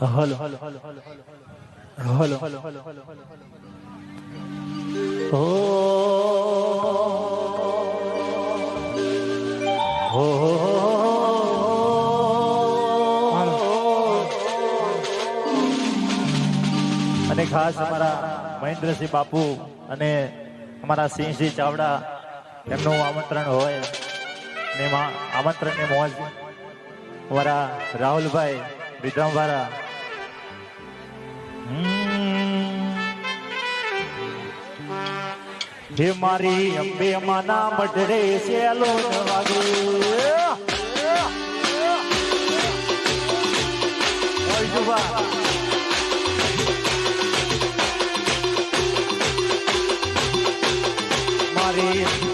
Hello. Hello. Hello hello hello hello હો અને ખાસ અમારા મહેન્દ્રસિંહ બાપુ અને અમારા સિંહસિંહ ચાવડા એમનું આમંત્રણ હોય. ને આમંત્રણની મોજ. અમારા રાહુલભાઈ વિક્રમવાળા હે મારી અંબે માના મઢરે સેલો વાગે મારી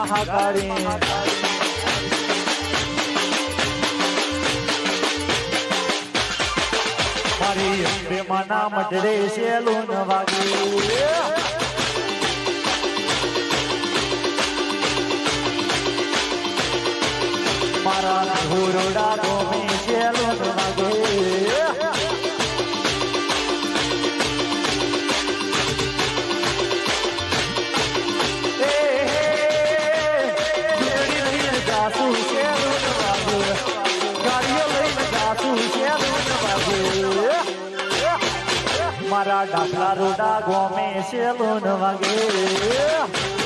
મહાકાળી. મારી પ્રેમાના મઢડે શેલું વાગ્યું મારા ધોરડા ગોમે શેલું વાગ્યું જાતું શેર ગાડીઓ લઈને જાતું મારા ડાકલા રોડા ગોમે શેલુન વાગે.